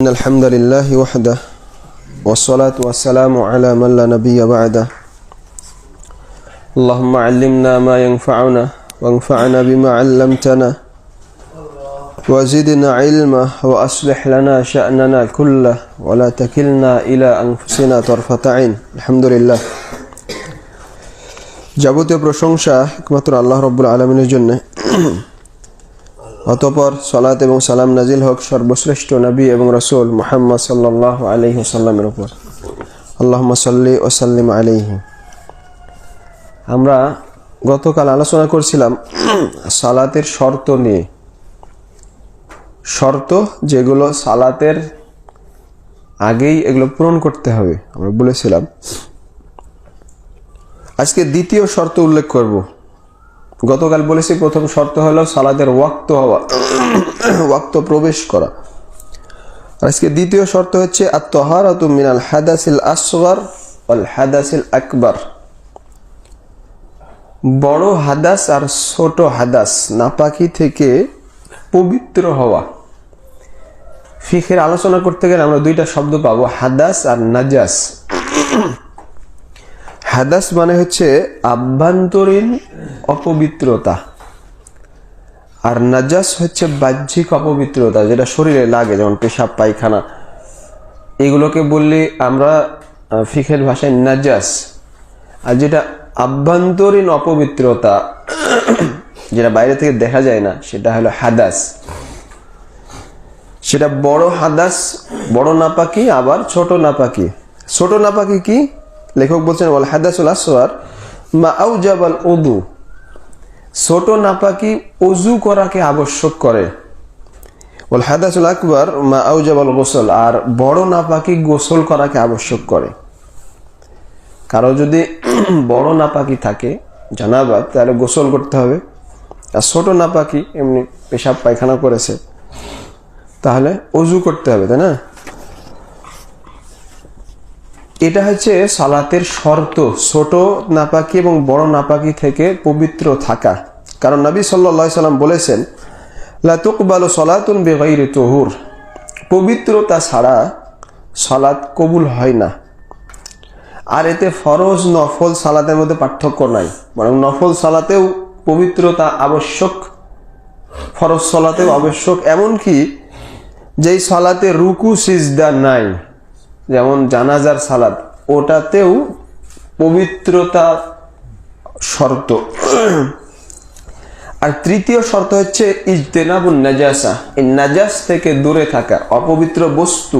إن الحمد لله وحده والصلاة والسلام على من لا نبي بعده اللهم علمنا ما ينفعنا وانفعنا بما علمتنا وزدنا علما وأصلح لنا شأننا كله ولا تكلنا إلى أنفسنا طرفة عين الحمد لله যাবতীয় প্রশংসা একমাত্র আল্লাহ রব্বুল আলমিনের জন্য অতপর সালাত এবং সালাম নাজিল হক সর্বশ্রেষ্ঠ নবী এবং রসুল মোহাম্মদ সাল্লাহ আলহি সাল্লামের উপর। আল্লাহ সাল্লি ওসাল্লিম আলিহি আমরা গতকাল আলোচনা করছিলাম সালাতের শর্ত নিয়ে। শর্ত যেগুলো সালাতের আগেই এগুলো পূরণ করতে হবে, আমরা বলেছিলাম। আজকে দ্বিতীয় শর্ত উল্লেখ করব। গতকাল বলেছি, প্রথম শর্ত হলো সালাদের ওয়াক্ত হওয়া, ওয়াক্ত প্রবেশ করা। আজকে দ্বিতীয় শর্ত হচ্ছে আত্মহারাতু মিনাল হাদাসিল আসগর ওয়াল হাদাসিল আকবর। বড় হাদাস আর ছোট হাদাস নাপাকি থেকে পবিত্র হওয়া। ফিখের আলোচনা করতে গেলে আমরা দুইটা শব্দ পাবো, হাদাস আর নাজাস। হাদাস মানে হচ্ছে আভ্যন্তরীণ অপবিত্রতা। আর নাজাস হচ্ছে বাহ্যিক অপবিত্রতা, যেটা শরীরে লাগে, যেমন পেশাব, পায়খানা। এগুলোকে বললে আমরা ফিখের ভাষায় নাজাস। আর যেটা আভ্যন্তরীণ অপবিত্রতা, যেটা বাইরে থেকে দেখা যায় না, সেটা হলো হাদাস। সেটা বড় হাদাস, বড় নাপাকি, আবার ছোট নাপাকি। ছোট নাপাকি কি? লেখক বলছেন, ওয়াল হাদাসুল আসওয়ার মা আউজাবাল উদু। ছোট নাপাকি অজু করাকে আবশ্যক করে। ওয়াল হাদাসুল আকবার মা আউজাবাল গোসল। আর বড় নাপাকি গোসল করাকে আবশ্যক করে। কারও যদি বড় নাপাকি থাকে, জানাবাদ, তাহলে গোসল করতে হবে। আর ছোট নাপাকি এমনি পেশাব পায়খানা করেছে, তাহলে অজু করতে হবে, তাই না? এটা হচ্ছে সালাতের শর্ত, ছোট নাপাকি এবং বড় নাপাকি থেকে পবিত্র থাকা। কারণ নবী সাল্লা সাল্লাম বলেছেন লাতুকবাল সলাতুন বেগাইরে তহুর। পবিত্রতা ছাড়া সালাত কবুল হয় না। আর এতে ফরজ নফল সালাতের মধ্যে পার্থক্য নাই। বরং নফল সালাতেও পবিত্রতা আবশ্যক, ফরজ সালাতেও আবশ্যক। এমনকি যেই সালাতে রুকু, সিজদা নাই যেমন জানাজার সালাদ, ওটাতেও পবিত্রতা শর্ত। আর তৃতীয় শর্ত হচ্ছে ইজতেনাবুন নাজাসা। এই নাজাস থেকে দূরে থাকা অপবিত্র বস্তু,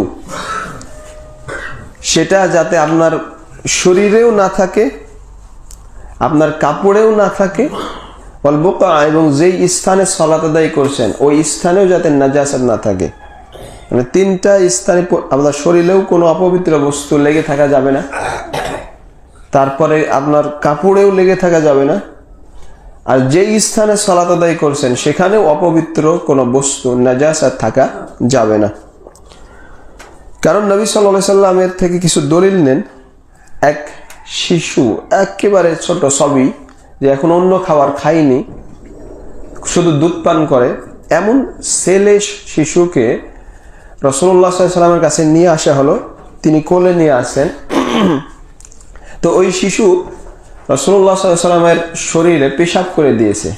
সেটা যাতে আপনার শরীরেও না থাকে, আপনার কাপড়েও না থাকে। অল্প এবং যেই স্থানে সলাত আদায় করছেন, ওই স্থানেও যাতে নাজাসাত না থাকে। মানে তিনটা স্থানে আপনার শরীরেও কোনো অপবিত্র বস্তু লেগে থাকা যাবে না। তারপরে আপনার কাপড়েও লেগে থাকা যাবে না। আর যেই স্থানে সলাত আদায় করছেন, সেখানেও অপবিত্র কোনো বস্তু নাজাসাত থাকা যাবে না। কারণ নবী সাল্লা সাল্লামের থেকে কিছু দলিল নেন। এক শিশু, একেবারে ছোট সবই, যে এখন অন্য খাবার খায়নি, শুধু দুধ পান করে। এমন ছেলে শিশুকে রসুল্লাহ সাল্লামের কাছে নিয়ে আসা হলো। তিনি কোলে নিয়ে আসেন। তো ওই শিশু রসুল্লাহ সাল্লামের শরীরে পেশাব করে দিয়েছে।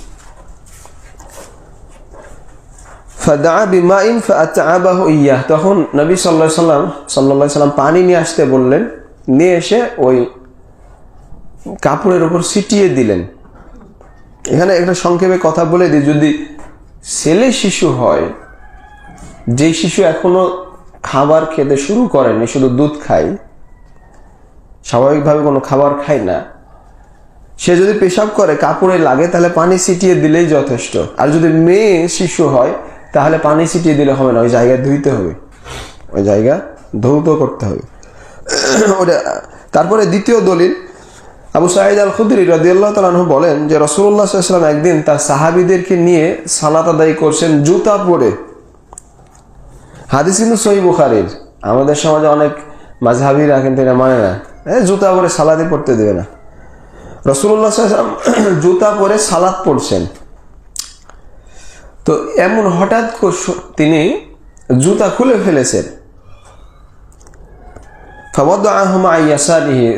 তখন নবী সাল্লাহ সাল্লাম সাল্লাহ সাল্লাম পানি নিয়ে আসতে বললেন। নিয়ে এসে ওই কাপড়ের উপর ছিটিয়ে দিলেন। এখানে একটা সংক্ষেপে কথা বলে দিই। যদি ছেলে শিশু হয় যে শিশু এখনও খাবার খেতে শুরু করেনি, শুধু দুধ খায়, স্বাভাবিকভাবে কোনো খাবার খায় না, সে যদি পেশাব করে, কাপড়ে লাগে, তাহলে পানি ছিটিয়ে দিলেই যথেষ্ট। আর যদি মেয়ে শিশু হয়, তাহলে পানি ছিটিয়ে দিলে হবে না, ওই জায়গায় ধুইতে হবে। ওই জায়গা ধৌত করতে হবে। ওটা, তারপরে দ্বিতীয় দলিল, আবু সাইদ আল খুদরি রাদিয়াল্লাহ তালাহ বলেন যে রসুল্লাহ সাল্লাম একদিন তার সাহাবিদেরকে নিয়ে সালাত আদায় করছেন জুতা পরে। হাদিস কিন্তু সহি বুখারির। আমাদের সমাজে অনেক মাঝহাবিরা কিন্তু এটা মানে না। জুতা পরে সালাদে পড়তে দেবে না। রসুল্লাহ জুতা পরে সালাদ পড়ছেন। তো এমন হঠাৎ তিনি জুতা খুলে ফেলেছেন।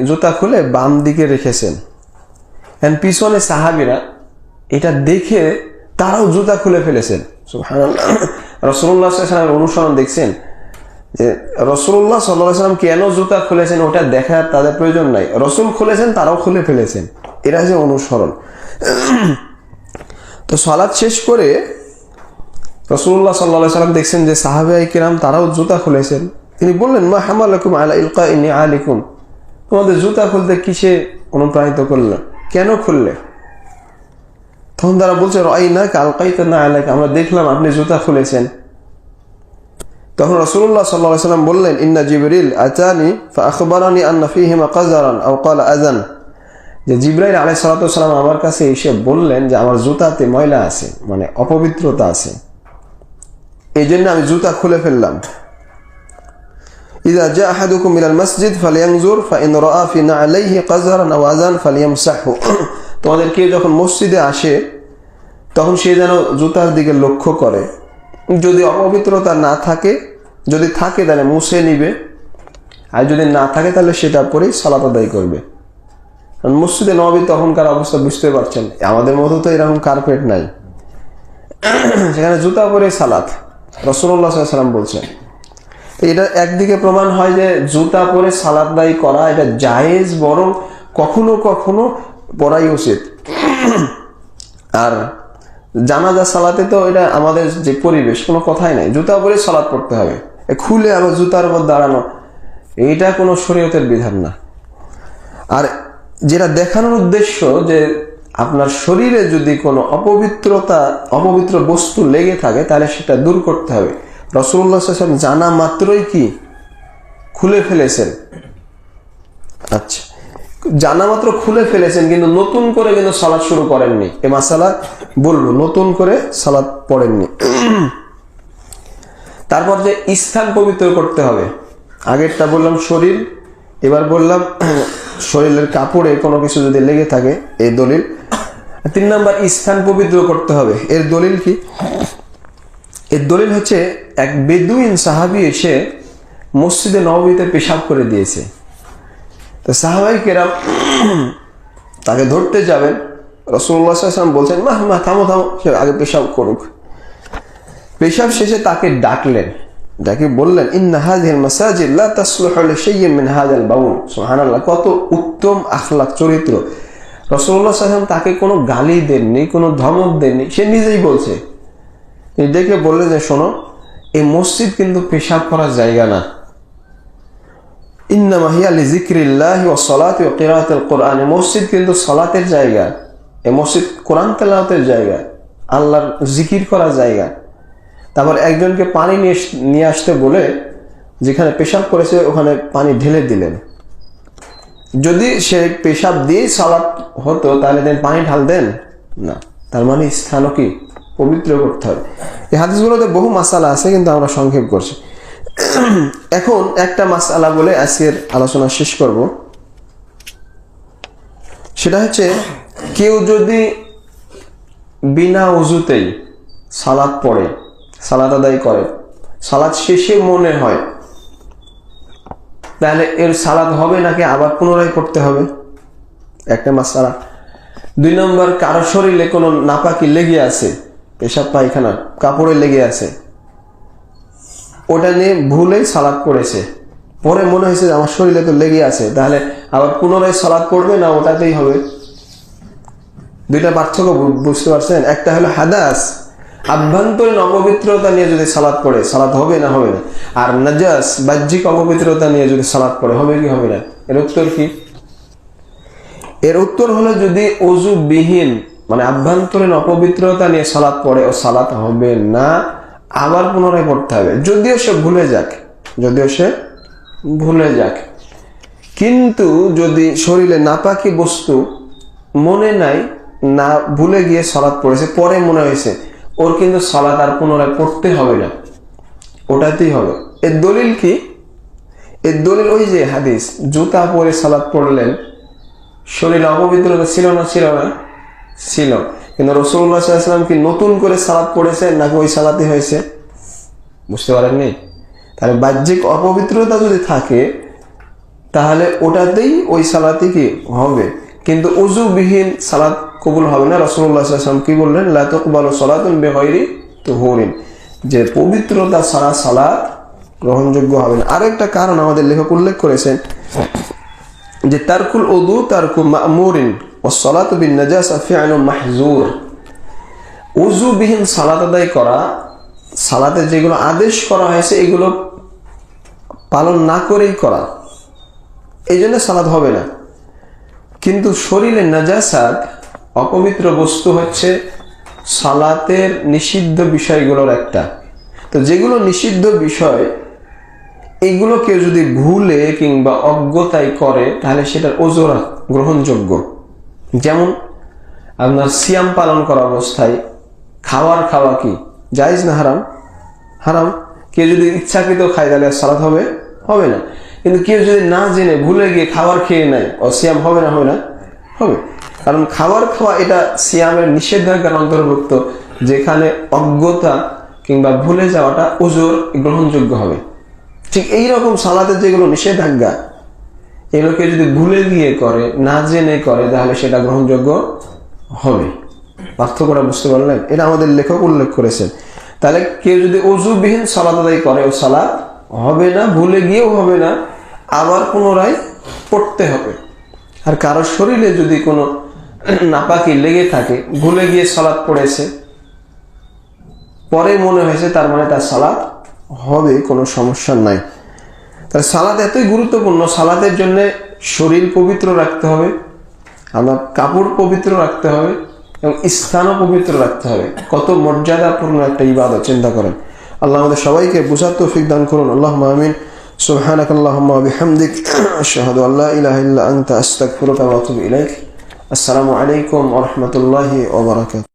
জুতা খুলে বাম দিকে রেখেছেন। এন্ড পিছনে সাহাবিরা এটা দেখে তারাও জুতা খুলে ফেলেছেন। অনুসরণ দেখছেন যে রসুল্লাহ কেন জুতা খুলেছেন ওটা দেখার তাদের প্রয়োজন নাই। রসুল খুলেছেন, তারাও খুলে ফেলেছেন। এরা যে অনুসরণ। তো সালাদ শেষ করে রসুল্লাহ সাল্লাহ সাল্লাম দেখছেন যে সাহাবাই কিরাম তারাও জুতা খুলেছেন। তিনি বললেন, মা হামালাকুম ইলকা ইনি আলিকুম। তোমাদের জুতা খুলতে কিসে অনুপ্রাণিত করলেন কেন খুললে? তখন তারা বলছে রাই না কালকাই তো না আলাইক আমরা দেখলাম আপনি জুতা খুলেছেন তখন রসুল্লাহ সাল্লাহ সাল্লাম বললেন ইন্না জিবরিল আচানি আখবরানি আন্না ফিহিমা কাজারান আও কাল আজান যে জিব্রাইল আলাই সালাতাম আমার কাছে এসে বললেন যে আমার জুতাতে ময়লা আছে মানে অপবিত্রতা আছে এই জন্য আমি জুতা খুলে ফেললাম إذا جاء أحدكم إلى المسجد فلينظر فإن رأى في نعليه قذرا أو أذان فليمسحه তোমাদের কেউ যখন মসজিদে আসে তখন সে যেন জুতার দিকে লক্ষ্য করে। যদি অপবিত্রতা না থাকে, যদি থাকে তাহলে মুছে নিবে। আর যদি না থাকে তাহলে সেটা পরেই সালাত আদায় করবে। কারণ মসজিদে নবী তখনকার অবস্থা বুঝতে পারছেন, আমাদের মতো তো এরকম কার্পেট নাই। সেখানে জুতা পরে সালাত। রসুল্লাহ সাল্লাম বলছেন, তো এটা একদিকে প্রমাণ হয় যে জুতা পরে সালাত দায়ী করা এটা জায়েজ বরং কখনো কখনো পড়াই উচিত। আর জানাজা, সালাতে তো এটা আমাদের যে পরিবেশ, কোনো কথাই নাই। জুতা পরে সালাত পড়তে হবে। খুলে আবার জুতার উপর দাঁড়ানো, এইটা কোনো শরীয়তের বিধান না। আর যেটা দেখানোর উদ্দেশ্য যে আপনার শরীরে যদি কোনো অপবিত্রতা, অপবিত্র বস্তু লেগে থাকে, তাহলে সেটা দূর করতে হবে। রসুল্লাহ জানা মাত্রই কি? খুলে ফেলেছেন। আচ্ছা। জানা মাত্র খুলে ফেলেছেন, কিন্তু নতুন করে কিন্তু সালাদ শুরু করেননি। এ মাসালা বলব, নতুন করে সালাদ পড়েননি। তারপর যে স্থান পবিত্র করতে হবে, আগেরটা বললাম শরীর, এবার বললাম শরীরের কাপড়ে কোনো কিছু যদি লেগে থাকে, এই দলিল। তিন নম্বর, স্থান পবিত্র করতে হবে। এর দলিল কি? এর দলিল হচ্ছে, এক বেদুইন সাহাবি এসে মসজিদে নবীতে পেশাব করে দিয়েছে। তো সাহাবাই কেরাম তাকে ধরতে যাবেন। রসুল্লাহাম বলছেন, মা মা, থামো থামো, সে আগে পেশাব করুক। পেশাব শেষে তাকে ডাকলেন। যাকে বললেন, ইন্না হাজির মাসাজিদ লা তাসলুহু লিশাইয়্যিন মিন হাযাল বাউল। সুবহানাল্লাহ, কত উত্তম আখলাক চরিত্র। রাসূলুল্লাহ সাল্লাল্লাহু তাকে কোনো গালি দেননি, কোনো ধমক দেননি, সে নিজেই বলছে। তিনি দেখে বললেন যে, শোনো, এই মসজিদ কিন্তু পেশাব করার জায়গা না। ইন্নামা হিয়া ও সলাত কোরআন। মসজিদ কিন্তু সলাতের জায়গা। এই মসজিদ কোরআন তেলাওয়াতের জায়গা। আল্লাহর জিকির করার জায়গা। তারপর একজনকে পানি নিয়ে আসতে বলে, যেখানে পেশাব করেছে, ওখানে পানি ঢেলে দিলেন। যদি সে পেশাব দিয়ে সালাত হতো, তাহলে দেন পানি ঢাল দেন না। তার মানে স্থানও কি? পবিত্র করতে হবে। এই হাদিসগুলোতে বহু মাসালা আছে, কিন্তু আমরা সংক্ষেপ করছি। এখন একটা মাস আলা বলে আজকের আলোচনা শেষ করব। সেটা হচ্ছে, কেউ যদি বিনা উজুতেই সালাদ পড়ে, সালাদ আদায় করে, সালাদ শেষে মনে হয়, তাহলে এর সালাদ হবে নাকি আবার পুনরায় করতে হবে? একটা মাসালা দুই নম্বর, কারও শরীরে কোনো নাপাকি লেগে আছে, পেশাব পায়খানা, কাপড়ে লেগে আছে ওটা নিয়ে ভুলেই সালাদ পড়েছে। পরে মনে হয়েছে আমার শরীরে তো লেগে আছে, তাহলে আবার পুনরায় সালাদ পড়বে না ওটাতেই হবে? দুইটা পার্থক্য বুঝতে পারছেন? একটা হলো হাদাস, আভ্যন্তরীণ অপবিত্রতা নিয়ে যদি সালাদ পড়ে, সালাদ হবে না হবে না? আর নাজাস, বাহ্যিক অপবিত্রতা নিয়ে যদি সালাদ পড়ে, হবে কি হবে না? এর উত্তর কি? এর উত্তর হলো যদি অজু বিহীন মানে আভ্যন্তরীণ অপবিত্রতা নিয়ে সালাদ পড়ে ও সালাত হবে না আবার পুনরায় পড়তে হবে। যদিও সে ভুলে যাক, যদিও সে ভুলে যাক। কিন্তু যদি শরীরে নাপাকি বস্তু মনে নাই, না ভুলে গিয়ে সলাৎ পড়েছে, পরে মনে হয়েছে, ওর কিন্তু সলাৎ আর পুনরায় পড়তে হবে না। ওটাতেই হবে। এর দলিল কি? এর দলিল ওই যে হাদিস, জুতা পরে সালাদ পড়লেন, শরীরে অপবিত্রতা ছিল না ছিল না, ছিল। কিন্তু রসুল্লাহাম কি নতুন করে সালাদ পড়েছে নাকি ওই সালাতে হয়েছে? বুঝতে পারেননি? তাহলে বাহ্যিক অপবিত্রতা যদি থাকে, তাহলে ওটাতেই ওই সালাতে কি হবে? কিন্তু উজুবিহীন সালাদ কবুল হবে না। রসুল্লাহ সাল্লাম কি বললেন লাতকবাল সলাতুন বেহরি তো হরিন যে পবিত্রতা সারা সালাদ গ্রহণযোগ্য হবে না। আরেকটা কারণ আমাদের লেখক উল্লেখ করেছেন যে, তারকুল উদু তারকু মামুরিন নাজাসা মাহজুর উজুবিহীন সালাত আদায় করা, সালাতে যেগুলো আদেশ করা হয়েছে, এগুলো পালন না করেই করা। এই জন্য সালাদ হবে না। কিন্তু শরীরে নাজাসাত, অপবিত্র বস্তু হচ্ছে সালাতের নিষিদ্ধ বিষয়গুলোর একটা। তো যেগুলো নিষিদ্ধ বিষয় এগুলো কেউ যদি ভুলে কিংবা অজ্ঞতায় করে, তাহলে সেটার ওজোরা গ্রহণযোগ্য। যেমন আপনার সিয়াম পালন করা অবস্থায় খাওয়ার খাওয়া কি? জায়েজ না হারাম? হারাম। কেউ যদি ইচ্ছাকৃত খায় তাহলে সালাত হবে? হবে না। কিন্তু কেউ যদি না জেনে ভুলে গিয়ে খাবার খেয়ে নেয়, ও সিয়াম হবে না হবে না? হবে। কারণ খাবার খাওয়া এটা সিয়ামের নিষেধাজ্ঞার অন্তর্ভুক্ত, যেখানে অজ্ঞতা কিংবা ভুলে যাওয়াটা ওজোর গ্রহণযোগ্য হবে। ঠিক এই রকম সালাতের যেগুলো নিষেধাজ্ঞা এগুলোকে যদি ভুলে গিয়ে করে, না জেনে করে, তাহলে সেটা গ্রহণযোগ্য হবে। পার্থক্যটা বুঝতে পারলেন? এটা আমাদের লেখক উল্লেখ করেছেন। তাহলে কেউ যদি অজুবিহীন সালাদ আদায় করে, ও সালাত হবে না, ভুলে গিয়েও হবে না, আবার পুনরায় পড়তে হবে। আর কারোর শরীরে যদি কোনো নাপাকি লেগে থাকে, ভুলে গিয়ে সালাদ পড়েছে, পরে মনে হয়েছে তার মানে তার সালাত হবে, কোনো সমস্যা নাই। তাহলে সালাদ এতই গুরুত্বপূর্ণ সালাতের জন্য শরীর পবিত্র রাখতে হবে আমার কাপড় পবিত্র রাখতে হবে এবং স্থানও পবিত্র রাখতে হবে কত মর্যাদাপূর্ণ একটা ইবাদত চিন্তা করেন আল্লাহ আমাদের সবাইকে বুঝার তৌফিক দান করুন আল্লাহ আমিন سبحانك اللهم وبحمدك أشهد أن لا إله إلا أنت أستغفرك وأتوب إليك السلام عليكم ورحمة الله وبركاته